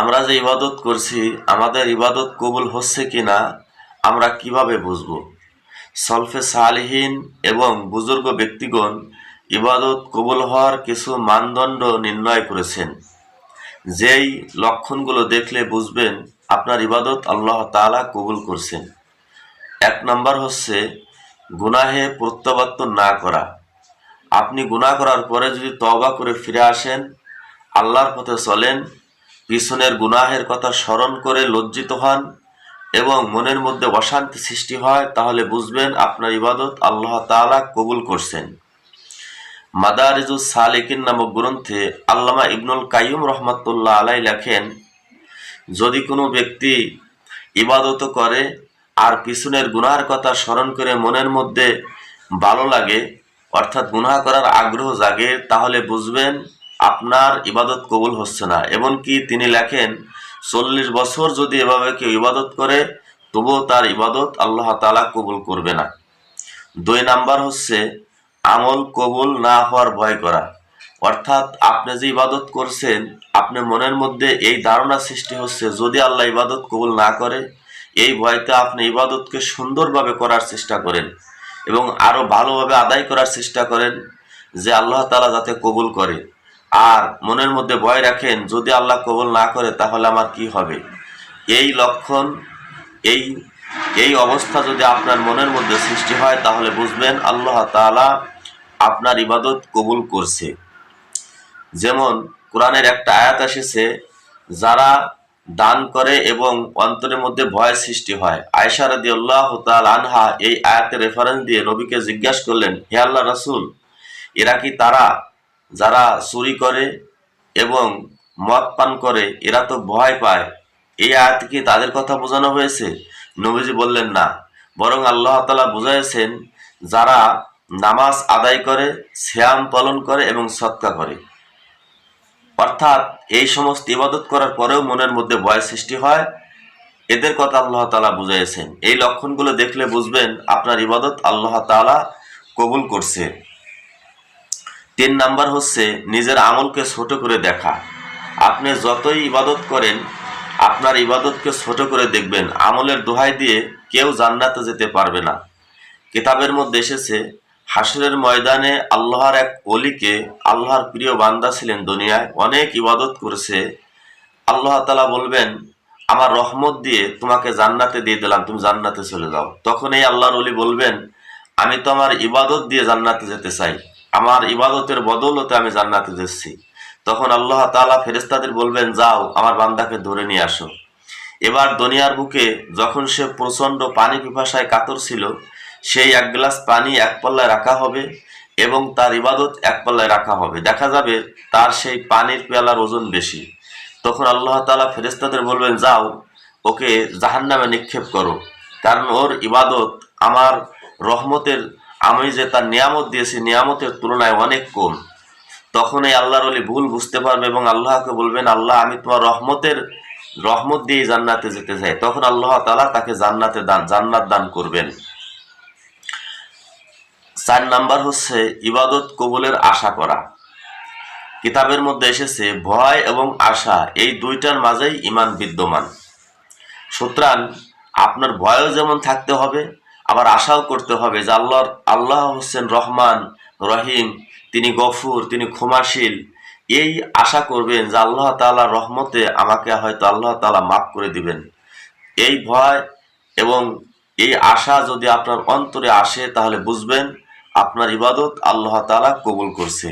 আমরা যে ইবাদত করছি, আমাদের ইবাদত কবুল হচ্ছে কিনা আমরা কীভাবে বুঝব? সলফে সালিহীন এবং বুজুর্গ ব্যক্তিগণ ইবাদত কবুল হওয়ার কিছু মানদণ্ড নির্ণয় করেছেন। যেই লক্ষণগুলো দেখলে বুঝবেন আপনার ইবাদত আল্লাহ তাআলা কবুল করছেন। এক নম্বর হচ্ছে গুনাহে প্রত্যাবর্তন না করা। আপনি গুনাহ করার পরে যদি তওবা করে ফিরে আসেন, আল্লাহর পথে চলেন পিছনের গুনাহের কথা স্মরণ করে লজ্জিত হন এবং মনের মধ্যে অশান্তি সৃষ্টি হয়, তাহলে বুঝবেন আপনার ইবাদত আল্লাহ তাআলা কবুল করছেন। মাদারিজুস সালেকিন নামক গ্রন্থে আল্লামা ইবনুল কাইয়ুম রহমতুল্লাহ আলাই লেখেন, যদি কোনো ব্যক্তি ইবাদত করে আর পিছনের গুনার কথা স্মরণ করে মনের মধ্যে ভালো লাগে, অর্থাৎ গুনাহ করার আগ্রহ জাগে, তাহলে বুঝবেন আপনার ইবাদত কবুল হচ্ছে না। এমনকি তিনি লেখেন, চল্লিশ বছর যদি এভাবে কেউ ইবাদত করে, তবুও তার ইবাদত আল্লাহ তালা কবুল করবে না। দুই নাম্বার হচ্ছে, আমল কবুল না হওয়ার ভয় করা। অর্থাৎ আপনি যে ইবাদত করছেন, আপনি মনের মধ্যে এই ধারণা সৃষ্টি হচ্ছে, যদি আল্লাহ ইবাদত কবুল না করে, এই ভয়তে আপনি ইবাদতকে সুন্দরভাবে করার চেষ্টা করেন এবং আরও ভালোভাবে আদায় করার চেষ্টা করেন যে আল্লাহ তালা যাতে কবুল করে। আর মনের মধ্যে ভয় রাখেন, যদি আল্লাহ কবুল না করে, তাহলে আমার কি হবে? এই লক্ষণ, এই এই অবস্থা যদি আপনার মনের মধ্যে সৃষ্টি হয়, তাহলে বুঝবেন আল্লাহ তাআলা আপনার ইবাদত কবুল করছে। যেমন কোরআনের একটা আয়াত এসেছে, যারা দান করে এবং অন্তরের মধ্যে ভয় সৃষ্টি হয়। আয়সা রাদি আল্লাহ আনহা এই আয়াতের রেফারেন্স দিয়ে নবীকে জিজ্ঞাসা করলেন, হে আল্লাহ রাসূল, এরা কি তারা যারা চুরি করে এবং মদ পান করে, এরা তো ভয় পায়। এই আয়াত কি তাদের কথা বোঝানো হয়েছে? নবীজি বললেন, না। বরং আল্লাহ তাআলা বুঝাইছেন যারা নামাজ আদায় করে শ্যাম পালন করে এবং সৎকা করে। অর্থাৎ এই সমস্ত ইবাদত করার পরেও মনের মধ্যে ভয় সৃষ্টি হয়। এদের কথা আল্লাহ তালা বুঝাইছেন এই লক্ষণগুলো দেখলে বুঝবেন আপনার ইবাদত আল্লাহ তাআলা কবুল করছে। তিন নাম্বার হচ্ছে নিজের আমলকে ছোট করে দেখা। আপনি যতই ইবাদত করেন, আপনার ইবাদতকে ছোট করে দেখবেন। আমলের দোহাই দিয়ে কেউ জান্নাতে যেতে পারবে না। কিতাবের মধ্যে এসেছে হাসরের ময়দানে আল্লাহর এক অলিকে আল্লাহর প্রিয় বান্দা ছিলেন দুনিয়ায়, অনেক ইবাদত করেছে। আল্লাহ তালা বলবেন, আমার রহমত দিয়ে তোমাকে জান্নাতে দিয়ে দিলাম, তুমি জান্নাতে চলে যাও। তখন এই আল্লাহর অলি বলবেন, আমি তো আমার ইবাদত দিয়ে জান্নাতে যেতে চাই। আমার ইবাদতের বদৌলতে আমি জান্নাতে যাচ্ছি। তখন আল্লাহ তালা ফেরেস্তাদের বলবেন, যাও, আমার বান্দাকে ধরে নিয়ে আসো। এবার দুনিয়ার বুকে যখন সে প্রচণ্ড পানি পিপাসায় কাতর ছিল, সেই এক গ্লাস পানি এক পাল্লায় রাখা হবে এবং তার ইবাদত এক পাল্লায় রাখা হবে। দেখা যাবে তার সেই পানির পেয়ালার ওজন বেশি। তখন আল্লাহ তালা ফেরেস্তাদের বলবেন, যাও, ওকে জাহান্নামে নিক্ষেপ করো। কারণ ওর ইবাদত আমার রহমতের আমি যে তার নিয়ামত দিয়েছি, নিয়ামতের তুলনায় অনেক কম। তখন এই আল্লাহর অলি ভুল বুঝতে পারবে এবং আল্লাহকে বলবেন, আল্লাহ, আমি তোমার রহমতের, রহমত দিয়ে জান্নাতে যেতে চাই। তখন আল্লাহ তাআলা তাকে জান্নাতে দান, জান্নাত দান করবেন। চার নাম্বার হচ্ছে ইবাদত কবুলের আশা করা। কিতাবের মধ্যে এসেছে, ভয় এবং আশা এই দুইটার মাঝেই ইমান বিদ্যমান। সুতরাং আপনার ভয়ও যেমন থাকতে হবে আবার আশাও করতে হবে যে আল্লাহর, আল্লাহ হোসেন রহমান, রহিম, তিনি গফুর, তিনি ক্ষমাশীল। এই আশা করবেন যে আল্লাহ তাআলা রহমতে আমাকে হয়তো আল্লাহ তাআলা মাফ করে দিবেন। এই ভয় এবং এই আশা যদি আপনার অন্তরে আসে, তাহলে বুঝবেন আপনার ইবাদত আল্লাহ তাআলা কবুল করছে।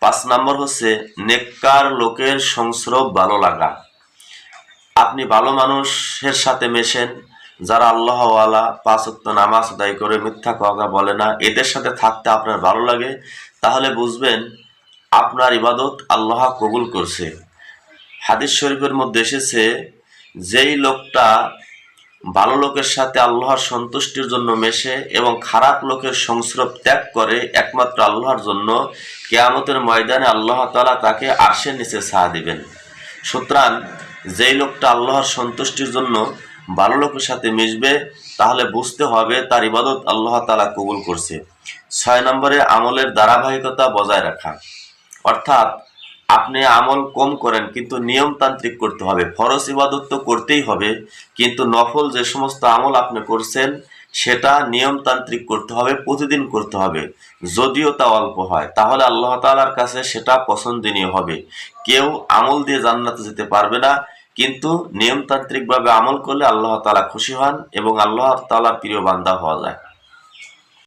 পাঁচ নম্বর হচ্ছে, নেককার লোকের সংস্রব ভালো লাগা। আপনি ভালো মানুষের সাথে মেশেন যারা আল্লাহওয়ালা পাঁচক্ত নামাজ আদায় করে মিথ্যা কথা বলে না, এদের সাথে থাকতে আপনার ভালো লাগে? তাহলে বুঝবেন, আপনার ইবাদত আল্লাহ কবুল করছে। হাদিস শরীফের মধ্যে এসেছে, যেই লোকটা ভালো লোকের সাথে আল্লাহর সন্তুষ্টির জন্য মেশে এবং খারাপ লোকের সংস্রব ত্যাগ করে একমাত্র আল্লাহর জন্য, কেয়ামতের ময়দানে আল্লাহ তাআলা তাকে আরশের নিচে ছায়া দিবেন। সুতরাং, যেই লোকটা আল্লাহর সন্তুষ্টির জন্য ভালো লোকের সাথে মিশবে, তাহলে বুঝতে হবে তার ইবাদত আল্লাহ তাআলা কবুল করছে। ছয় নম্বরে আমলের ধারাবাহিকতা বজায় রাখা। অর্থাৎ আপনি আমল কম করেন, কিন্তু নিয়মতান্ত্রিক করতে হবে। ফরজ ইবাদত তো করতেই হবে, কিন্তু নফল যে সমস্ত আমল আপনি করছেন, সেটা নিয়মতান্ত্রিক করতে হবে, প্রতিদিন করতে হবে। যদিও তা অল্প হয়, তাহলে আল্লাহ তাআলার কাছে সেটা পছন্দনীয় হবে। কেউ আমল দিয়ে জান্নাতে যেতে পারবে না কিন্তু নিয়মতান্ত্রিকভাবে আমল করলে আল্লাহ তালা খুশি হন এবং আল্লাহ তালা প্রিয় বান্দা হওয়া যায়।